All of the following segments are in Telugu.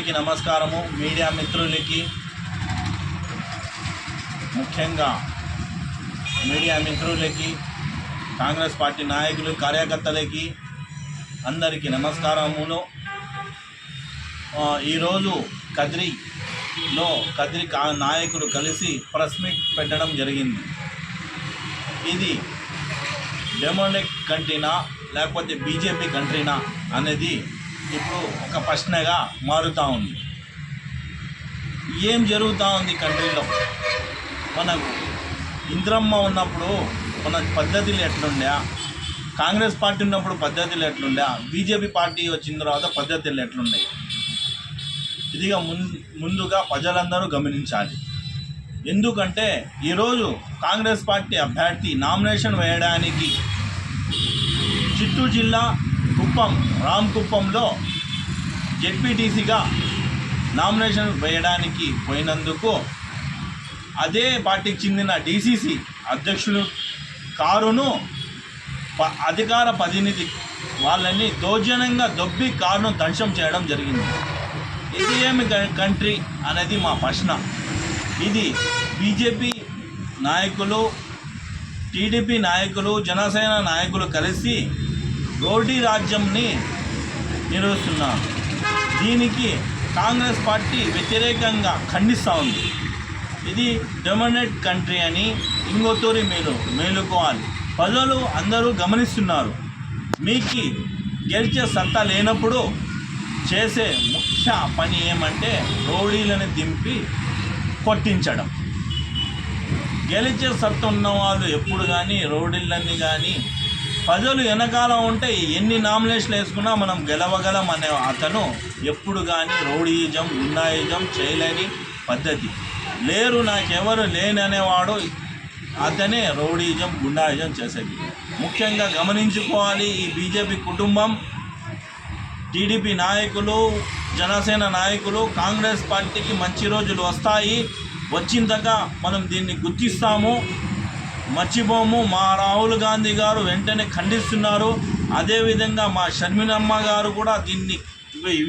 అందరికీ నమస్కారము. మీడియా మిత్రులకి ముఖ్యంగా మీడియా మిత్రులకి కాంగ్రెస్ పార్టీ నాయకులు కార్యకర్తలకి అందరికీ నమస్కారములు. ఈరోజు కద్రిలో కద్రి కా నాయకులు కలిసి ప్రెస్ మీట్ పెట్టడం జరిగింది. ఇది డెమోనిక్ కంట్రీనా లేకపోతే బీజేపీ కంట్రీనా అనేది ఇప్పుడు ఒక ప్రశ్నగా మారుతూ ఉంది. ఏం జరుగుతూ ఉంది కంట్రీలో? మనకు ఇంద్రమ్మ ఉన్నప్పుడు మన పద్ధతులు ఎట్లుండే కాంగ్రెస్ పార్టీ ఉన్నప్పుడు పద్ధతులు ఎట్లుండే బీజేపీ పార్టీ వచ్చిన తర్వాత పద్ధతులు ఎట్లున్నాయి ఇదిగా ముం ముందుగా ప్రజలందరూ గమనించాలి. ఎందుకంటే ఈరోజు కాంగ్రెస్ పార్టీ అభ్యర్థి నామినేషన్ వేయడానికి చిత్తూరు జిల్లా కుప్పం రామ్ కుప్పంలో జెడ్పీటీసీగా నామినేషన్ వేయడానికి పోయినందుకు అదే పార్టీకి చెందిన డీసీసీ అధ్యక్షులు కారును ప- అధికార ప్రతినిధి వాళ్ళని దౌర్జన్యంగా దొబ్బి కారును ధ్వంసం చేయడం జరిగింది. ఇది ఏమి కంట్రీ అనేది మా ప్రశ్న. ఇది బీజేపీ నాయకులు టీడీపీ నాయకులు జనసేన నాయకులు కలిసి రోడ్డీ రాజ్యంని నిర్వహిస్తున్నారు దీనికి కాంగ్రెస్ పార్టీ వ్యతిరేకంగా ఖండిస్తూ ఉంది. ఇది డొమినేట్ కంట్రీ అని ఇంకోతూరి మీరు మేలుకోవాలి. ప్రజలు అందరూ గమనిస్తున్నారు. మీకు గెలిచే సత్తా లేనప్పుడు చేసే ముఖ్య పని ఏమంటే రౌడీలను దింపి కొట్టించడం. గెలిచే సత్తా ఉన్న వాళ్ళు ఎప్పుడు కానీ రౌడీలని కానీ ప్రజలు వెనకాల ఉంటే ఎన్ని నామినేషన్లు వేసుకున్నా మనం గెలవగలం అనే అతను ఎప్పుడు కానీ రౌడీయిజం గుండాయిజం చేయలేని పద్ధతి. లేరు నాకెవరు లేననేవాడు అతనే రౌడీయిజం గుండాయిజం చేసేది. ముఖ్యంగా గమనించుకోవాలి ఈ బీజేపీ కుటుంబం. టీడీపీ నాయకులు జనసేన నాయకులు కాంగ్రెస్ పార్టీకి మంచి రోజులు వస్తాయి. వచ్చిందాక మనం దీన్ని గుర్తిస్తాము. మర్చిపోము. మా రాహుల్ గాంధీ గారు వెంటనే ఖండిస్తున్నారు. అదేవిధంగా మా షర్మిలమ్మ గారు కూడా దీన్ని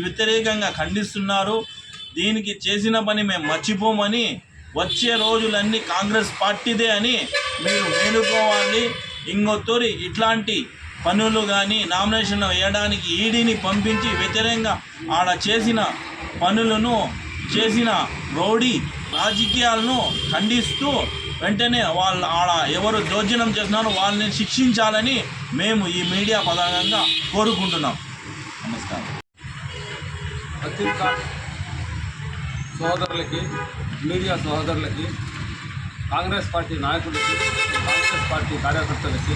వ్యతిరేకంగా ఖండిస్తున్నారు. దీనికి చేసిన పని మేము మర్చిపోమని వచ్చే రోజులన్నీ కాంగ్రెస్ పార్టీదే అని మీరు మేలుకోవాలి. ఇంకొత్తూరి ఇట్లాంటి పనులు కానీ నామినేషన్ వేయడానికి ఈడీని పంపించి వ్యతిరేకంగా ఆడ చేసిన పనులను చేసిన రౌడీ రాజకీయాలను ఖండిస్తూ వెంటనే వాళ్ళ ఆడ ఎవరు దౌర్జన్యం చేస్తున్నారో వాళ్ళని శిక్షించాలని మేము ఈ మీడియా పదార్థంగా కోరుకుంటున్నాం. నమస్కారం. పత్రికా సోదరులకి మీడియా సోదరులకి కాంగ్రెస్ పార్టీ నాయకులకి కాంగ్రెస్ పార్టీ కార్యకర్తలకి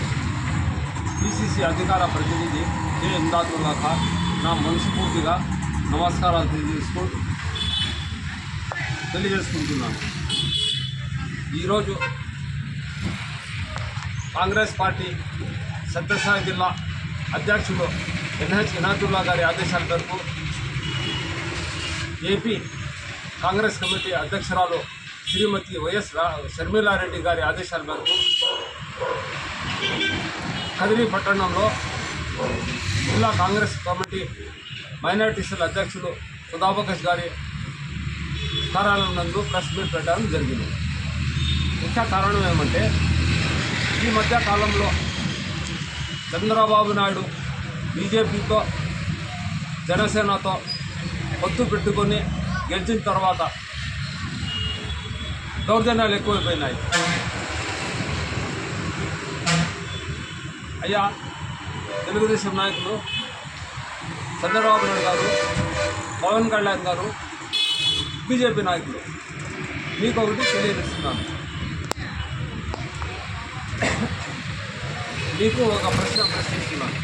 పిసిసి అధికార ప్రతినిధి కె. ఇందాదుల్లా ఖాన్ నా మనస్ఫూర్తిగా నమస్కారాలు తెలియజేసుకు తెలియజేసుకుంటున్నాను. ఈరోజు కాంగ్రెస్ పార్టీ సత్యసాయి జిల్లా అధ్యక్షులు ఎన్హెచ్ ఇనాదుల్లా గారి ఆదేశాల మేరకు ఏపీ కాంగ్రెస్ కమిటీ అధ్యక్షురాలు శ్రీమతి వైఎస్ షర్మిలారెడ్డి గారి ఆదేశాల మేరకు కదిరి పట్టణంలో జిల్లా కాంగ్రెస్ కమిటీ మైనార్టీసీల అధ్యక్షులు సుధాబకష్ గారి కార్యాలయం నందు ప్రెస్ మీట్ పెట్టడం జరిగింది. ముఖ్య కారణం ఏమంటే ఈ మధ్య కాలంలో చంద్రబాబు నాయుడు బీజేపీతో జనసేనతో పొత్తు పెట్టుకొని గెలిచిన తర్వాత దౌర్జన్యాలు ఎక్కువైపోయినాయి. అయ్యా తెలుగుదేశం నాయకులు చంద్రబాబు నాయుడు గారు పవన్ కళ్యాణ్ గారు బీజేపీ నాయకులు మీకు ఒకటి తెలియజేస్తున్నాను. మీకు ఒక ప్రశ్న ప్రశ్నిస్తున్నాను.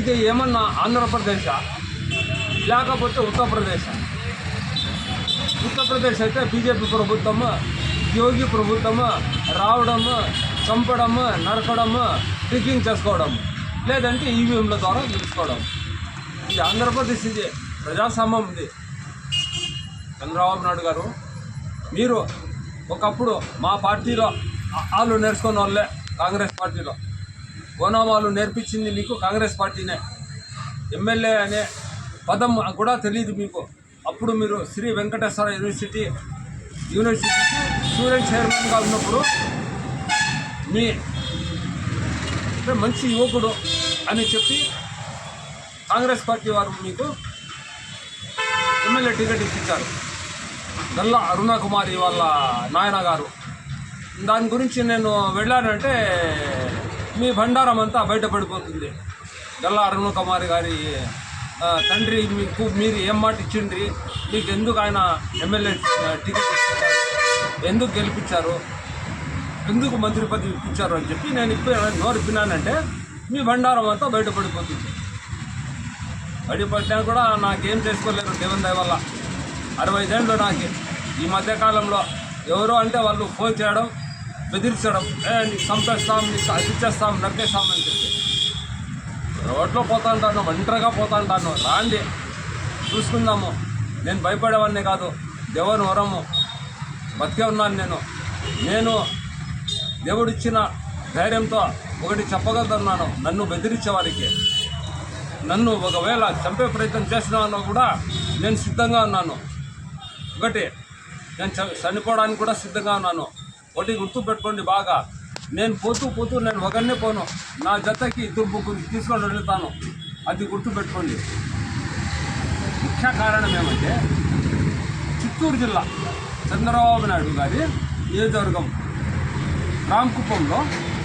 ఇది ఏమన్నా ఆంధ్రప్రదేశా? లేకపోతే ఉత్తరప్రదేశ్? ఉత్తరప్రదేశ్ అయితే బీజేపీ ప్రభుత్వము యోగి ప్రభుత్వం రావడము చంపడము నరకడము ట్రికింగ్ చేసుకోవడం లేదంటే ఈవీఎంల ద్వారా గెలుచుకోవడం ఇది ఆంధ్రప్రదేశ్ ఇది ప్రజాస్వామ్యం ఇది. చంద్రబాబు నాయుడు గారు మీరు ఒకప్పుడు మా పార్టీలో వాళ్ళు నేర్చుకున్న వాళ్ళే కాంగ్రెస్ పార్టీలో. ఓనామాలు నేర్పించింది మీకు కాంగ్రెస్ పార్టీనే. ఎమ్మెల్యే అనే పదం కూడా తెలియదు మీకు. అప్పుడు మీరు శ్రీ వెంకటేశ్వర యూనివర్సిటీ యూనివర్సిటీకి స్టూడెంట్ చైర్మన్గా ఉన్నప్పుడు మీ అంటే మంచి యువకుడు అని చెప్పి కాంగ్రెస్ పార్టీ వారు మీకు ఎమ్మెల్యే టికెట్ ఇప్పించారు. గల్లా అరుణకుమారి వాళ్ళ నాయన గారు దాని గురించి నేను వెళ్ళానంటే మీ భండారం అంతా బయటపడిపోతుంది. గల్లా అరుణకుమారి గారి తండ్రి మీకు మీరు ఏం మాట ఇచ్చిండ్రి? మీకు ఎందుకు ఆయన ఎమ్మెల్యే టికెట్ ఇచ్చారు ఎందుకు గెలిపించారు? ఎందుకు మంత్రి పదవి ఇప్పించారు అని చెప్పి నేను ఇప్పుడు నోరు ఇప్పినానంటే మీ బండారం అంతా బయటపడిపోతుంది. బయటపడినా కూడా నాకేం చేసుకోలేరు దేవన్ దయ వల్ల. అరవై ఐదేళ్ళు నాకు. ఈ మధ్యకాలంలో ఎవరో అంటే వాళ్ళు ఫోన్ చేయడం బెదిరించడం ఏ నీకు చంపేస్తాం నీకు అదిచ్చేస్తాం నరికేస్తాం అని చెప్పి. రోడ్లో పోతా ఉంటాను ఒంటరిగా పోతా ఉంటాను రాండి చూసుకుందాము. నేను భయపడేవాడిని కాదు. దేవుని వరము. బతికే ఉన్నాను నేను. నేను దేవుడిచ్చిన ధైర్యంతో ఒకటి చెప్పగలుగుతున్నాను. నన్ను బెదిరించేవారికి నన్ను ఒకవేళ చంపే ప్రయత్నం చేసిన కూడా నేను సిద్ధంగా ఉన్నాను. ఒకటి. నేను చ- చనిపోవడానికి కూడా సిద్ధంగా ఉన్నాను. ఒకటి గుర్తు పెట్టుకోండి బాగా. నేను పోతూ పోతూ నేను ఒకరినే పోను. నా జతకి ఇద్దరు ముగ్గురు తీసుకొని వెళ్తాను. అది గుర్తు పెట్టుకోండి. ముఖ్య కారణం ఏమంటే చిత్తూరు జిల్లా చంద్రబాబు నాయుడు గారి నియోజకవర్గం రామకుప్పంలో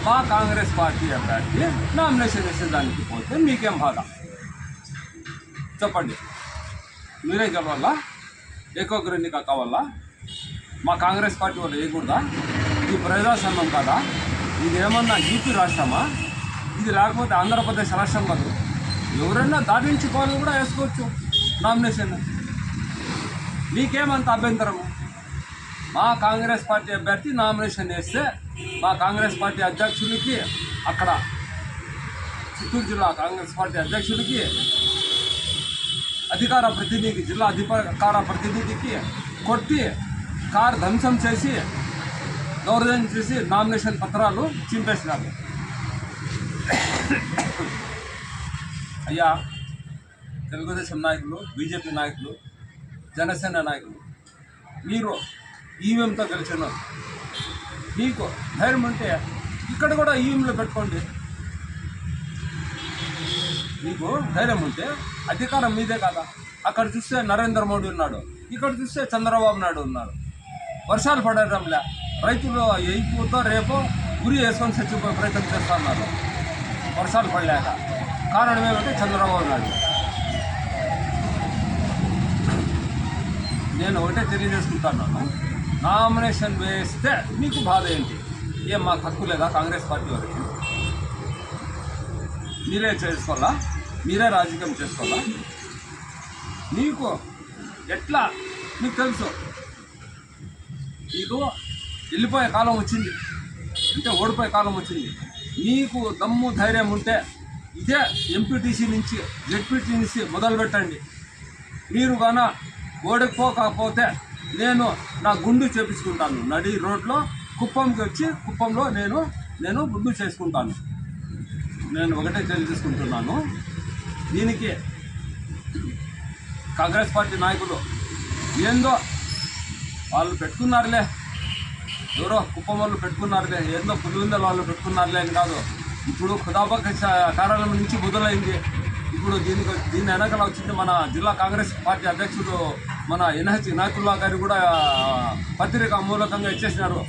మా కాంగ్రెస్ పార్టీ అభ్యర్థి నామినేషన్ వేసేదానికి పోతే మీకేం బాధ? చెప్పండి. మీరే గెలవాలా? ఏకొకరు కావాలా? మా కాంగ్రెస్ పార్టీ వాళ్ళు వేయకూడదా? ఇది ప్రజాసంఘం కాదా? ఇది ఏమన్నా యూపీ రాష్ట్రమా? ఇది లేకపోతే ఆంధ్రప్రదేశ్ రాష్ట్రం కాదు. ఎవరైనా దాటించుకోవాలని కూడా వేసుకోవచ్చు. నామినేషన్. మీకేమంత అభ్యంతరము? మా కాంగ్రెస్ పార్టీ అభ్యర్థి నామినేషన్ వేస్తే మా కాంగ్రెస్ పార్టీ అధ్యక్షుడికి అక్కడ చిత్తూరు జిల్లా కాంగ్రెస్ పార్టీ అధ్యక్షుడికి అధికార ప్రతినిధికి జిల్లా అధికార ప్రతినిధికి కొట్టి కారు ధ్వంసం చేసి దౌర్జన్యం చేసి నామినేషన్ పత్రాలు చింపేసినారు. అయ్యా తెలుగుదేశం నాయకులు బీజేపీ నాయకులు జనసేన నాయకులు మీరు ఈవీఎంతో గెలిచినారు. మీకు ధైర్యం ఉంటే ఇక్కడ కూడా ఈవీఎంలో పెట్టుకోండి. మీకు ధైర్యం ఉంటే అధికారం మీదే కదా. అక్కడ చూస్తే నరేంద్ర మోడీ ఉన్నాడు. ఇక్కడ చూస్తే చంద్రబాబు నాయుడు ఉన్నారు. వర్షాలు పడడంలే రైతులు అయిపోతో రేపు గురి వేసుకొని చచ్చిపోయే ప్రయత్నం చేస్తున్నారు. వర్షాలు పడలేక. కారణం ఏమంటే చంద్రబాబు నాయుడు. నేను ఒకటే తెలియజేసుకుంటున్నాను. నామినేషన్ వేస్తే మీకు బాధ ఏంటి? ఏం మాకు హక్కు లేదా కాంగ్రెస్ పార్టీ వారికి? మీరే చేసుకోవాలా? మీరే రాజకీయం చేసుకోవాలా? మీకు ఎట్లా? మీకు తెలుసు. మీకు వెళ్ళిపోయే కాలం వచ్చింది. అంటే ఓడిపోయే కాలం వచ్చింది. మీకు దమ్ము ధైర్యం ఉంటే ఇదే ఎంపీటీసీ నుంచి జెడ్పీటీ నుంచి మొదలుపెట్టండి మీరు గాన ఓడిపోకపోతే నేను నా గుండు చేపించుకుంటాను. నడి రోడ్లో కుప్పంకి వచ్చి కుప్పంలో నేను నేను గుండు చేసుకుంటాను. నేను ఒకటే తెలియజేసుకుంటున్నాను దీనికి కాంగ్రెస్ పార్టీ నాయకులు ఏందో వాళ్ళు పెట్టుకున్నారులే. ఎవరో కుప్పం వాళ్ళు పెట్టుకున్నారులే. ఏందో పులివెందల వాళ్ళు పెట్టుకున్నారులే అని కాదు. ఇప్పుడు ఖుదాబాక్ కార్యాలయం నుంచి మొదలైంది. ఇప్పుడు దీనికి దీని వెనకాల వచ్చింది మన జిల్లా కాంగ్రెస్ పార్టీ అధ్యక్షుడు మన ఎన్హెచ్ నాయకుల్లా గారు కూడా పత్రిక మూలకంగా ఇచ్చేసినారు.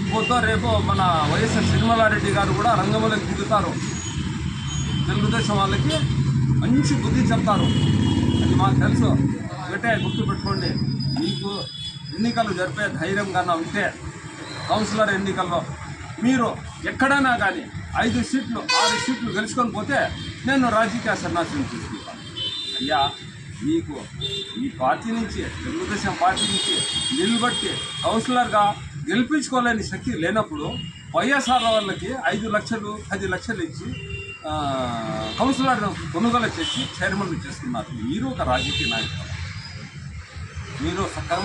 ఇంకొద్దో రేపు మన వైఎస్ఆర్ సినిమలారెడ్డి గారు కూడా రంగంలోకి దిగుతారు. తెలుగుదేశం వాళ్ళకి మంచి బుద్ధి చెప్తారు. అది మాకు తెలుసు. ఒకటే గుర్తుపెట్టుకోండి. మీకు ఎన్నికలు జరిపే ధైర్యం కన్నా ఉంటే కౌన్సిలర్ ఎన్నికల్లో మీరు ఎక్కడైనా కానీ ఐదు సీట్లు ఆరు సీట్లు గెలుచుకొని పోతే నేను రాజకీయ సన్యాసం తీసుకుంటాను. అయ్యా మీకు ఈ పార్టీ నుంచి తెలుగుదేశం పార్టీ నుంచి నిలబట్టి కౌన్సిలర్గా గెలిపించుకోలేని శక్తి లేనప్పుడు వైఎస్ఆర్ వాళ్ళకి ఐదు లక్షలు పది లక్షలు ఇచ్చి కౌన్సిలర్ కొనుగోలు చేసి చైర్మన్ చేస్తున్నారు మీరు ఒక రాజకీయ నాయకులు మీరు సక్రమ